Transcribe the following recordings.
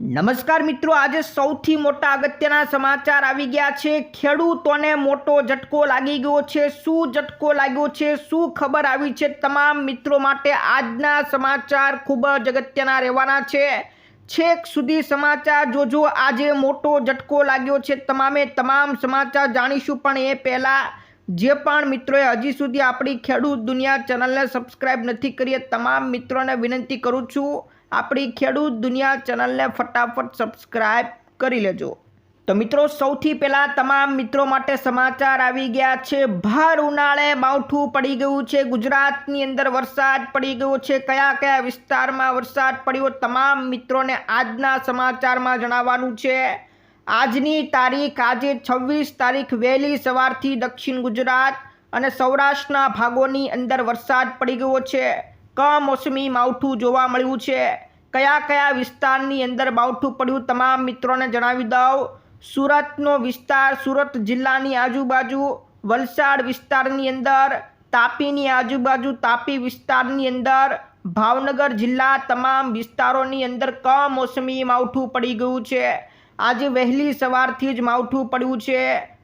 નમસ્કાર મિત્રો, આજે સૌથી મોટા અગત્યના સમાચાર આવી ગયા છે. ખેડૂતોને મોટો ઝટકો લાગી ગયો છે. શું ઝટકો લાગ્યો છે? શું ખબર આવી છે? તમામ મિત્રો માટે આજના સમાચાર ખૂબ જ અગત્યના રહેવાના છે. છેક સુધી સમાચાર જોજો. આજે મોટો ઝટકો લાગ્યો છે. તમામે તમામ સમાચાર જાણીશું. પણ એ પહેલાં જે પણ મિત્રોએ હજી સુધી આપણી ખેડૂત દુનિયા ચેનલને સબસ્ક્રાઈબ નથી કરી તમામ મિત્રોને વિનંતી કરું છું. આપણી ખેડૂત દુનિયા ચેનલને ફટાફટ સબસ્ક્રાઈબ કરી લેજો. તો મિત્રો, સૌથી પહેલાં તમામ મિત્રો માટે સમાચાર આવી ગયા છે. ભાર ઉનાળે માવઠું પડી ગયું છે. ગુજરાતની અંદર વરસાદ પડી ગયો છે. કયા કયા વિસ્તારમાં વરસાદ પડ્યો તમામ મિત્રોને આજના સમાચારમાં જણાવવાનું છે. આજની તારીખ, આજે છવ્વીસ તારીખ વહેલી સવારથી દક્ષિણ ગુજરાત અને સૌરાષ્ટ્રના ભાગોની અંદર વરસાદ પડી ગયો છે. કમોસમી માવઠું જોવા મળ્યું છે. કયા કયા વિસ્તારની અંદર માવઠું પડ્યું તમામ મિત્રોને જણાવી દઉં. સુરતનો વિસ્તાર સુરત જિલ્લાની આજુબાજુ, વલસાડ વિસ્તારની અંદર, તાપીની આજુબાજુ, તાપી વિસ્તારની અંદર, ભાવનગર જિલ્લા તમામ વિસ્તારોની અંદર કમોસમી માવઠું પડી ગયું છે. આજે વહેલી સવારથી જ માવઠું પડ્યું છે.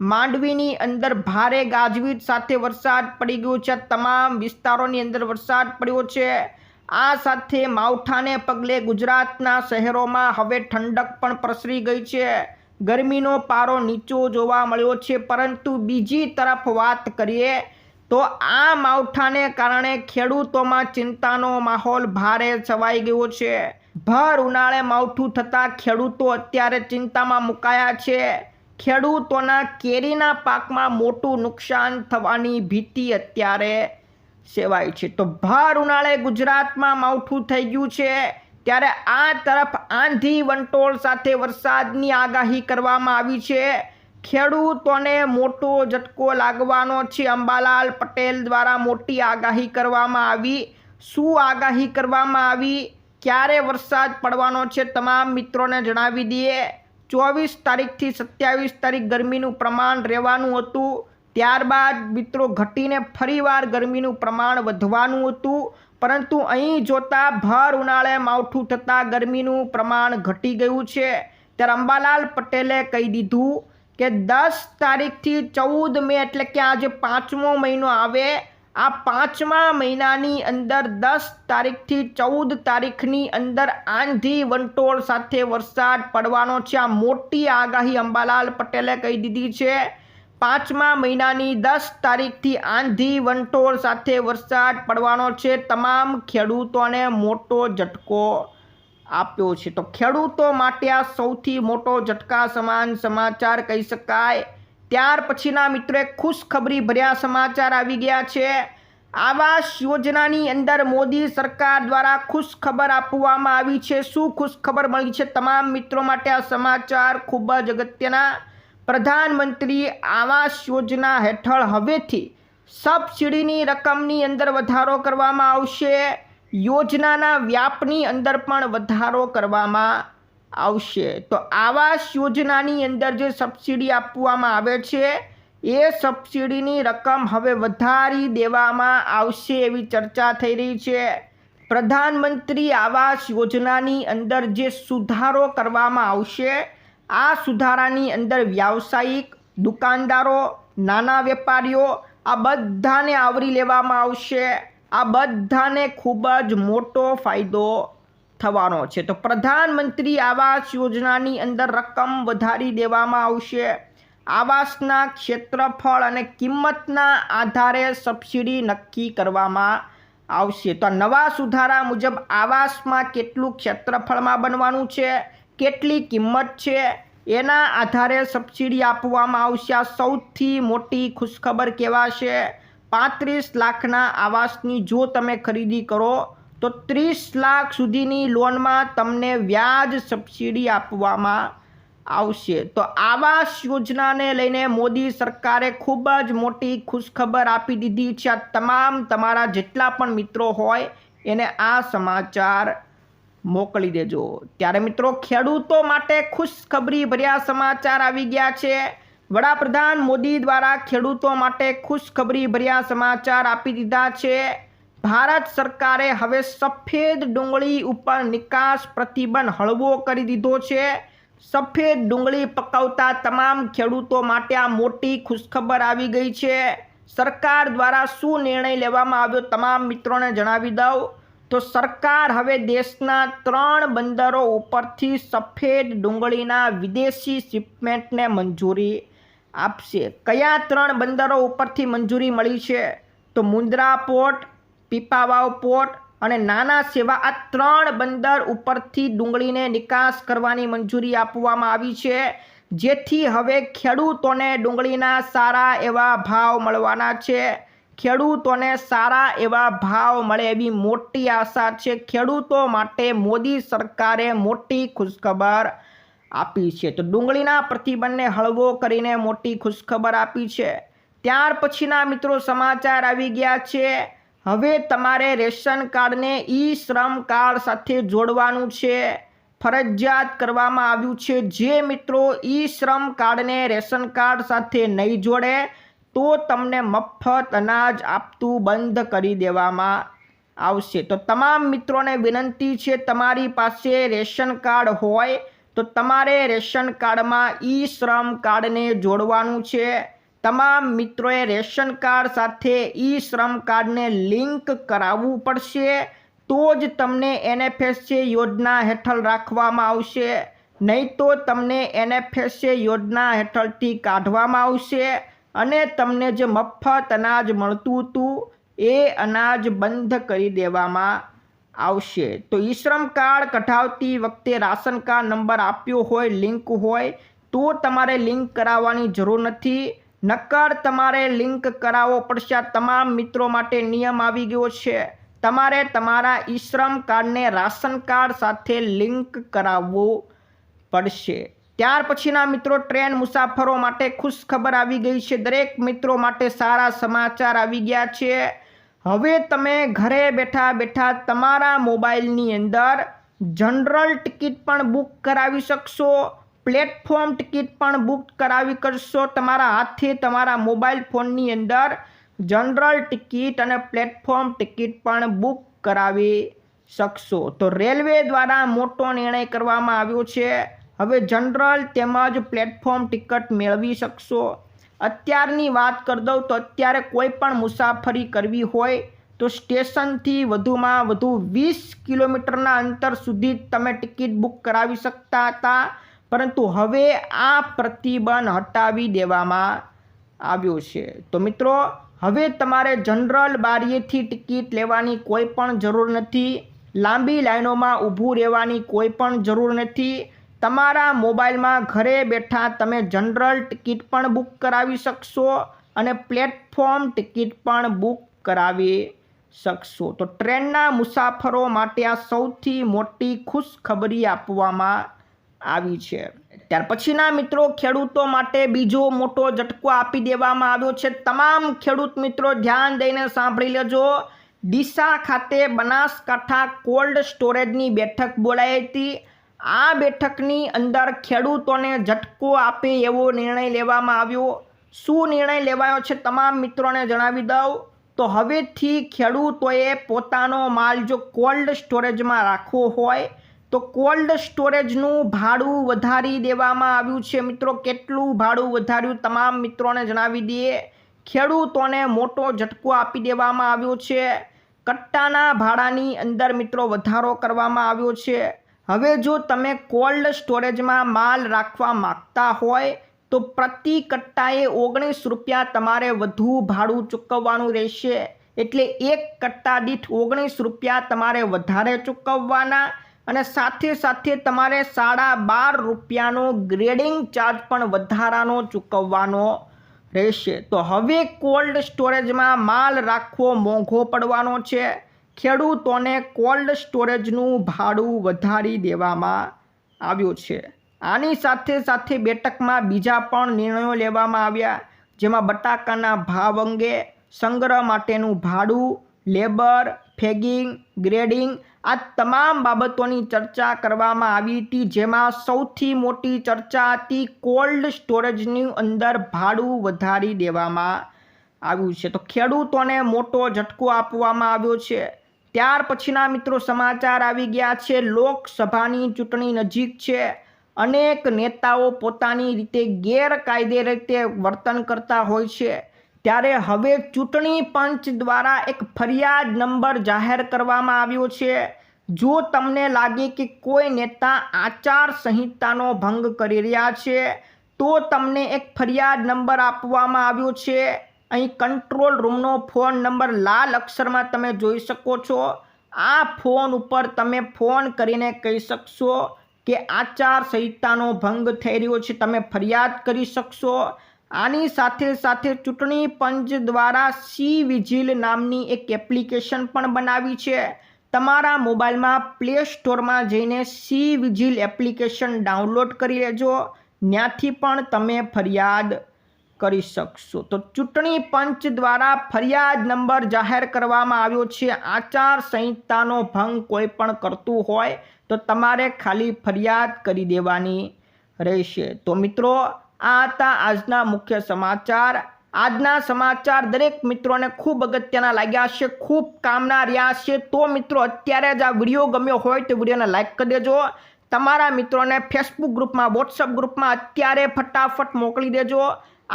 માંડવીની અંદર ભારે ગાજવીજ સાથે વરસાદ પડી ગયો છે. તમામ વિસ્તારોની અંદર વરસાદ પડ્યો છે. આ સાથે માવઠાને પગલે ગુજરાતના શહેરોમાં હવે ઠંડક પણ પ્રસરી ગઈ છે. ગરમીનો પારો નીચો જોવા મળ્યો છે. પરંતુ બીજી તરફ વાત કરીએ તો આ માવઠાને કારણે ખેડૂતોમાં ચિંતાનો માહોલ ભારે છવાઈ ગયો છે. ભર ઉનાળે માવઠું થતાં ખેડૂતો અત્યારે ચિંતામાં મુકાયા છે. ખેડૂતોના કેરીના પાકમાં મોટું નુકસાન થવાની ભીતિ અત્યારે સેવાય છે. તો ભાર ઉનાળે ગુજરાતમાં માવઠું થઈ ગયું છે. ત્યારે આ તરફ આંધી વંટોળ સાથે વરસાદની આગાહી કરવામાં આવી છે. ખેડૂતોને મોટો ઝટકો લાગવાનો છે. અંબાલાલ પટેલ દ્વારા મોટી આગાહી કરવામાં આવી. શું આગાહી કરવામાં આવી? ક્યારે વરસાદ પડવાનો છે? તમામ મિત્રોને જણાવી દઈએ. ચોવીસ તારીખથી સત્યાવીસ તારીખ ગરમીનું પ્રમાણ રહેવાનું હતું. ત્યારબાદ મિત્રો ઘટીને ફરીવાર ગરમીનું પ્રમાણ વધવાનું હતું. પરંતુ અહીં જોતાં ભર ઉનાળે માવઠું થતાં ગરમીનું પ્રમાણ ઘટી ગયું છે. ત્યારે અંબાલાલ પટેલે કહી દીધું કે દસ તારીખથી ચૌદ મે એટલે કે આજે પાંચમો મહિનો આવે. આ પાંચમા મહિનાની અંદર દસ તારીખથી ચૌદ તારીખની અંદર આંધી વંટોળ સાથે વરસાદ પડવાનો છે. આ મોટી આગાહી અંબાલાલ પટેલે કહી દીધી છે. પાંચમા મહિનાની દસ તારીખથી આંધી વંટોળ સાથે વરસાદ પડવાનો છે. તમામ ખેડૂતોને મોટો ઝટકો આપ્યો છે. તો ખેડૂતો માટે આ સૌથી મોટો ઝટકા સમાન સમાચાર કહી શકાય. ત્યાર પછીના મિત્રો એક ખુશખબરી ભર્યા સમાચાર આવી ગયા છે. આવાસ યોજનાની અંદર મોદી સરકાર દ્વારા ખુશખબર આપવામાં આવી છે. શું ખુશખબર મળી છે તમામ મિત્રો માટે આ સમાચાર ખૂબ જ અગત્યના. પ્રધાનમંત્રી આવાસ યોજના હેઠળ હવેથી સબસિડીની રકમની અંદર વધારો કરવામાં આવશે. યોજનાના વ્યાપની અંદર પણ વધારો કરવામાં આવશે. તો આવાસ યોજનાની અંદર જે સબસિડી આપવામાં આવે છે, એ સબસિડીની રકમ હવે વધારી દેવામાં આવશે એવી ચર્ચા થઈ રહી છે. પ્રધાનમંત્રી આવાસ યોજનાની અંદર જે સુધારો કરવામાં આવશે, આ સુધારાની અંદર વ્યાવસાયિક દુકાનદારો, નાના વેપારીઓ, આ બધાને આવરી લેવામાં આવશે. આ બધાને ખૂબ જ મોટો ફાયદો થવાનો છે. તો પ્રધાનમંત્રી આવાસ યોજનાની અંદર રકમ વધારી દેવામાં આવશે. આવાસના ક્ષેત્રફળ અને કિંમતના આધારે સબસિડી નક્કી કરવામાં આવશે. તો નવા સુધારા મુજબ આવાસમાં કેટલું ક્ષેત્રફળમાં બનવાનું છે? કેટલી કિંમત છે? એના આધારે સબસિડી આપવામાં આવશે. આ સૌથી મોટી ખુશખબર કહેવાશે પાંત્રીસ લાખના આવાસની જો તમે ખરીદી કરો તો ત્રીસ લાખ સુધીની લોનમાં તમને વ્યાજ સબસિડી આપવામાં આવશે. તો આવાસ યોજનાને લઈને મોદી સરકારે ખૂબ જ મોટી ખુશખબર આપી દીધી છે. આ તમામ તમારા જેટલા પણ મિત્રો હોય એને આ સમાચાર મોકલી દેજો. ત્યારે મિત્રો, ખેડૂતો માટે ખુશખબરી ભર્યા સમાચાર આવી ગયા છે. વડાપ્રધાન મોદી દ્વારા ખેડૂતો માટે ખુશખબરી ભર્યા સમાચાર આપી દીધા છે. ભારત સરકારે હવે સફેદ ડુંગળી ઉપર નિકાસ પ્રતિબંધ હળવો કરી દીધો છે. સફેદ ડુંગળી પકવતા તમામ ખેડૂતો માટે આ મોટી ખુશખબર આવી ગઈ છે. સરકાર દ્વારા શું નિર્ણય લેવામાં આવ્યો તમામ મિત્રોને જણાવી દઉં. તો સરકાર હવે દેશના ત્રણ બંદરો ઉપરથી સફેદ ડુંગળીના વિદેશી શિપમેન્ટને મંજૂરી આપશે. કયા ત્રણ બંદરો ઉપરથી મંજૂરી મળી છે? તો મુન્દ્રા પોર્ટ પીપાવાવ પોર્ટ અને નાના સેવા આ ત્રણ બંદર ઉપરથી ડુંગળીને નિકાસ કરવાની મંજૂરી આપવામાં આવી છે. જેથી હવે ખેડૂતોને ડુંગળીના સારા એવા ભાવ મળવાના છે. ખેડૂતોને સારા એવા ભાવ મળે એવી મોટી આશા છે. ખેડૂતો માટે મોદી સરકારે મોટી ખુશખબર આપી છે. તો ડુંગળીના પ્રતિબંધને હળવો કરીને મોટી ખુશખબર આપી છે. ત્યાર પછીના મિત્રો સમાચાર આવી ગયા છે. હવે તમારે રેશન કાર્ડને ઈ શ્રમ કાર્ડ સાથે જોડવાનું છે. ફરજિયાત કરવામાં આવ્યું છે, જે મિત્રો ઈ શ્રમ કાર્ડને રેશન કાર્ડ સાથે નહીં જોડે, તો તમને મફત અનાજ આપતું બંધ કરી દેવામાં આવશે. તો તમામ મિત્રોને વિનંતી છે, તમારી પાસે રેશન કાર્ડ હોય, તો તમારે રેશન કાર્ડમાં ઈ શ્રમ કાર્ડને જોડવાનું છે. તમામ મિત્રોએ રેશન કાર્ડ સાથે ઈ શ્રમ કાર્ડને લિંક કરાવવું પડશે. તો જ તમને એનએફએસએ યોજના હેઠળ રાખવામાં આવશે. નહીં તો તમને એનએફએસએ યોજના હેઠળથી કાઢવામાં આવશે અને તમને જે મફત અનાજ મળતું હતું, એ અનાજ બંધ કરી દેવામાં આવશે. તો ઈ શ્રમ કાર્ડ કઢાવતી વખતે રાશન કાર્ડ નંબર આપ્યો હોય, લિંક હોય, તો તમારે લિંક કરાવવાની જરૂર નથી. નક્કર તમારે લિંક કરાવવો પડશે. તમામ મિત્રો માટે નિયમ આવી ગયો છે. તમારે તમારા ઈશ્રમ શ્રમ કાર્ડને રાશન કાર્ડ સાથે લિંક કરાવવું પડશે. ત્યાર પછીના મિત્રો, ટ્રેન મુસાફરો માટે ખુશ ખબર આવી ગઈ છે. દરેક મિત્રો માટે સારા સમાચાર આવી ગયા છે. હવે તમે ઘરે બેઠા બેઠા તમારા મોબાઈલની અંદર જનરલ ટિકિટ પણ બુક કરાવી શકશો. પ્લેટફોર્મ ટિકિટ પણ બુક કરાવી કરશો. તમારા હાથથી તમારા મોબાઈલ ફોનની અંદર જનરલ ટિકિટ અને પ્લેટફોર્મ ટિકિટ પણ બુક કરાવી શકશો. તો રેલવે દ્વારા મોટો નિર્ણય કરવામાં આવ્યો છે. હવે જનરલ તેમજ પ્લેટફોર્મ ટિકિટ મેળવી શકશો. અત્યારની વાત કરી દઉં તો અત્યારે કોઈ પણ મુસાફરી કરવી હોય તો સ્ટેશનથી વધુમાં વધુ વીસ કિલોમીટરના અંતર સુધી તમે ટિકિટ બુક કરાવી શકતા હતા. પરંતુ હવે આ પ્રતિબંધ હટાવી દેવામાં આવ્યો છે. તો મિત્રો, હવે તમારે જનરલ બારીએથી ટિકિટ લેવાની કોઈ પણ જરૂર નથી, લાંબી લાઈનોમાં ઊભું રહેવાની કોઈ પણ જરૂર નથી. તમારા મોબાઈલમાં ઘરે બેઠા તમે જનરલ ટિકિટ પણ બુક કરાવી શકશો અને પ્લેટફોર્મ ટિકિટ પણ બુક કરાવી શકશો. તો ટ્રેનના મુસાફરો માટે આ સૌથી મોટી ખુશખબરી આપવામાં આવી છે. ત્યાર પછીના મિત્રો ખેડૂતો માટે બીજો મોટો ઝટકો આપી દેવામાં આવ્યો છે. તમામ ખેડૂત મિત્રો ધ્યાન દઈને સાંભળી લેજો. ડીસા ખાતે બનાસકાંઠા કોલ્ડ સ્ટોરેજની બેઠક બોલાઈ હતી. આ બેઠકની અંદર ખેડૂતોને ઝટકો આપે એવો નિર્ણય લેવામાં આવ્યો. શું નિર્ણય લેવાયો છે તમામ મિત્રોને જણાવી દઉં. તો હવેથી ખેડૂતોએ પોતાનો માલ જો કોલ્ડ સ્ટોરેજમાં રાખવો હોય તો કોલ્ડ સ્ટોરેજનું ભાડું વધારી દેવામાં આવ્યું છે. મિત્રો, કેટલું ભાડું વધાર્યું તમામ મિત્રોને જણાવી દઈએ. ખેડૂતોને મોટો ઝટકો આપી દેવામાં આવ્યો છે. કટ્ટાના ભાડાની અંદર મિત્રો વધારો કરવામાં આવ્યો છે. હવે જો તમે કોલ્ડ સ્ટોરેજમાં માલ રાખવા માગતા હોય, તો પ્રતિ કટ્ટાએ ઓગણીસ રૂપિયા તમારે વધુ ભાડું ચૂકવવાનું રહેશે. એટલે એક કટ્ટા દીઠ ઓગણીસ રૂપિયા તમારે વધારે ચૂકવવાના. અને સાથે સાથે તમારે સાડા બાર રૂપિયાનો ગ્રેડિંગ ચાર્જ પણ વધારાનો ચૂકવવાનો રહેશે. તો હવે કોલ્ડ સ્ટોરેજમાં માલ રાખવો મોંઘો પડવાનો છે. ખેડૂતોને કોલ્ડ સ્ટોરેજનું ભાડું વધારી દેવામાં આવ્યું છે. આની સાથે સાથે બેઠકમાં બીજા પણ નિર્ણયો લેવામાં આવ્યા, જેમાં બટાકાના ભાવ અંગે સંગ્રહ માટેનું ભાડું લેબર ફેગિંગ ગ્રેડિંગ આ તમામ બાબતોની ચર્ચા કરવામાં આવી હતી, જેમાં સૌથી મોટી ચર્ચા હતી કોલ્ડ સ્ટોરેજની અંદર ભાડું વધારી દેવામાં આવ્યું છે. તો ખેડૂતોને મોટો ઝટકો આપવામાં આવ્યો છે. ત્યાર પછીના મિત્રો સમાચાર આવી ગયા છે. લોકસભાની ચૂંટણી નજીક છે. અનેક નેતાઓ પોતાની રીતે ગેરકાયદે રીતે વર્તન કરતા હોય છે. ત્યારે હવે ચૂંટણી પંચ દ્વારા એક ફરિયાદ નંબર જાહેર કરવામાં આવ્યો છે. જો તમને લાગે કે કોઈ નેતા આચાર સંહિતાનો ભંગ કરી રહ્યા છે, તો તમને એક ફરિયાદ નંબર આપવામાં આવ્યો છે. અહીં કંટ્રોલ રૂમનો ફોન નંબર લાલ અક્ષરમાં તમે જોઈ શકો છો. આ ફોન ઉપર તમે ફોન કરીને કહી શકશો કે આચાર સંહિતાનો ભંગ થઈ રહ્યો છે. તમે ફરિયાદ કરી શકશો. આની સાથે સાથે ચૂંટણી પંચ દ્વારા સી વિજિલ નામની એક એપ્લિકેશન પણ બનાવી છે. તમારા મોબાઈલમાં પ્લે સ્ટોરમાં જઈને સી વિજિલ એપ્લિકેશન ડાઉનલોડ કરી લેજો. ત્યાંથી પણ તમે ફરિયાદ કરી શકશો. તો ચૂંટણી પંચ દ્વારા ફરિયાદ નંબર જાહેર કરવામાં આવ્યો છે. આચાર સંહિતાનો ભંગ કોઈ પણ કરતું હોય તો તમારે ખાલી ફરિયાદ કરી દેવાની રહેશે. તો મિત્રો આ હતા આજના મુખ્ય સમાચાર. આજના સમાચાર દરેક મિત્રોને ખૂબ અગત્યના લાગ્યા છે ખૂબ કામના રહ્યા છે તો મિત્રો, અત્યારે જ આ વીડિયો ગમ્યો હોય તો વિડીયોને લાઈક કરી દેજો. તમારા મિત્રોને ફેસબુક ગ્રુપમાં વોટ્સઅપ ગ્રુપમાં અત્યારે ફટાફટ મોકલી દેજો.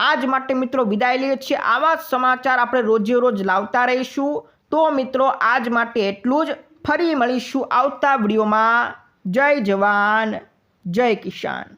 આજ માટે મિત્રો વિદાય લઈએ છીએ. આવા સમાચાર આપણે રોજે રોજ લાવતા રહીશું. તો મિત્રો, આજ માટે એટલું જ. ફરી મળીશું આવતા વિડીયોમાં. જય જવાન, જય કિસાન.